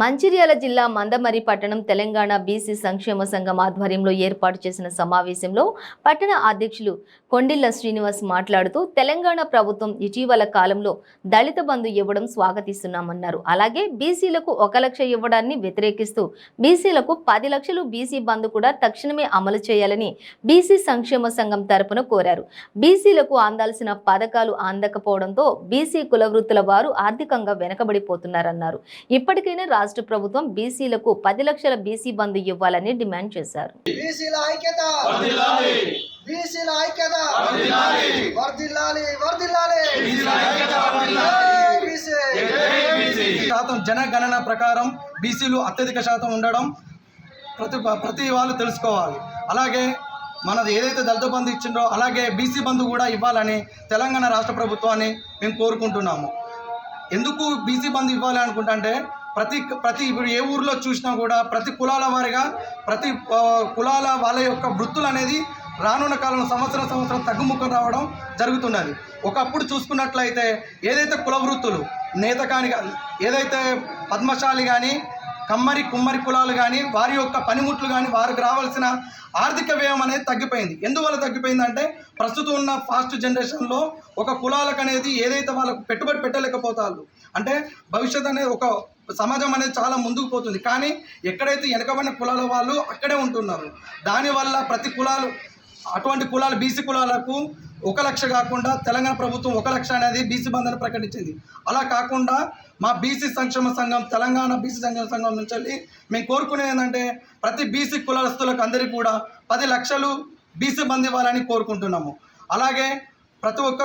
మంచిర్యాల జిల్లా మందమరి పట్టణం తెలంగాణ బీసీ సంక్షేమ సంఘం ఆధ్వర్యంలో ఏర్పాటు చేసిన సమావేశంలో పట్టణ అధ్యక్షులు కొండిల్ల శ్రీనివాస్ మాట్లాడుతూ తెలంగాణ ప్రభుత్వం ఇటీవల కాలంలో దళిత బంధు ఇవ్వడం స్వాగతిస్తున్నామన్నారు. అలాగే బీసీలకు ఒక లక్ష ఇవ్వడాన్ని వ్యతిరేకిస్తూ బీసీలకు పది లక్షలు బీసీ బంధు కూడా తక్షణమే అమలు చేయాలని బీసీ సంక్షేమ సంఘం తరపున కోరారు. బీసీలకు అందాల్సిన పథకాలు అందకపోవడంతో బీసీ కులవృత్తుల వారు ఆర్థికంగా వెనకబడిపోతున్నారన్నారు. ఇప్పటికైనా రాష్ట్ర ప్రభుత్వం బీసీలకు పది లక్షల బీసీ బంధు ఇవ్వాలని డిమాండ్ చేశారు. శాతం జనగణన ప్రకారం బీసీలు అత్యధిక శాతం ఉండడం ప్రతి ప్రతి వాళ్ళు తెలుసుకోవాలి. అలాగే మనది ఏదైతే దళిత బంధు ఇచ్చిండో అలాగే బీసీ బంధు కూడా ఇవ్వాలని తెలంగాణ రాష్ట్ర ప్రభుత్వాన్ని మేము కోరుకుంటున్నాము. ఎందుకు బీసీ బంధు ఇవ్వాలి అనుకుంటా అంటే ప్రతి ప్రతి ఇప్పుడు ఏ ఊర్లో చూసినా కూడా ప్రతి కులాల వారిగా ప్రతి కులాల వాళ్ళ యొక్క వృత్తులు అనేది రానున్న కాలంలో సంవత్సరం సంవత్సరం తగ్గుముఖం రావడం జరుగుతున్నది. ఒకప్పుడు చూసుకున్నట్లయితే ఏదైతే కుల వృత్తులు నేత కాని ఏదైతే పద్మశాలి కానీ కమ్మరి కుమ్మరి కులాలు కానీ వారి యొక్క పనిముట్లు కానీ వారికి రావాల్సిన ఆర్థిక వ్యయం అనేది తగ్గిపోయింది. ఎందువల్ల తగ్గిపోయిందంటే ప్రస్తుతం ఉన్న ఫాస్ట్ జనరేషన్లో ఒక కులాలకు అనేది ఏదైతే వాళ్ళకు పెట్టుబడి పెట్టలేకపోతారు అంటే భవిష్యత్ అనేది ఒక సమాజం అనేది చాలా ముందుకు పోతుంది. కానీ ఎక్కడైతే వెనకబడిన కులాల వాళ్ళు అక్కడే ఉంటున్నారు. దానివల్ల ప్రతి కులాలు అటువంటి కులాలు బీసీ కులాలకు ఒక లక్ష కాకుండా తెలంగాణ ప్రభుత్వం ఒక లక్ష అనేది బీసీ బంధన ప్రకటించింది. అలా కాకుండా మా బీసీ సంక్షేమ సంఘం తెలంగాణ బీసీ సంక్షేమ సంఘం నుంచి వెళ్ళి మేము కోరుకునేది ఏంటంటే ప్రతి బీసీ కులస్తులకు అందరికీ కూడా పది లక్షలు బీసీ బంద్ ఇవ్వాలని కోరుకుంటున్నాము. అలాగే ప్రతి ఒక్కరు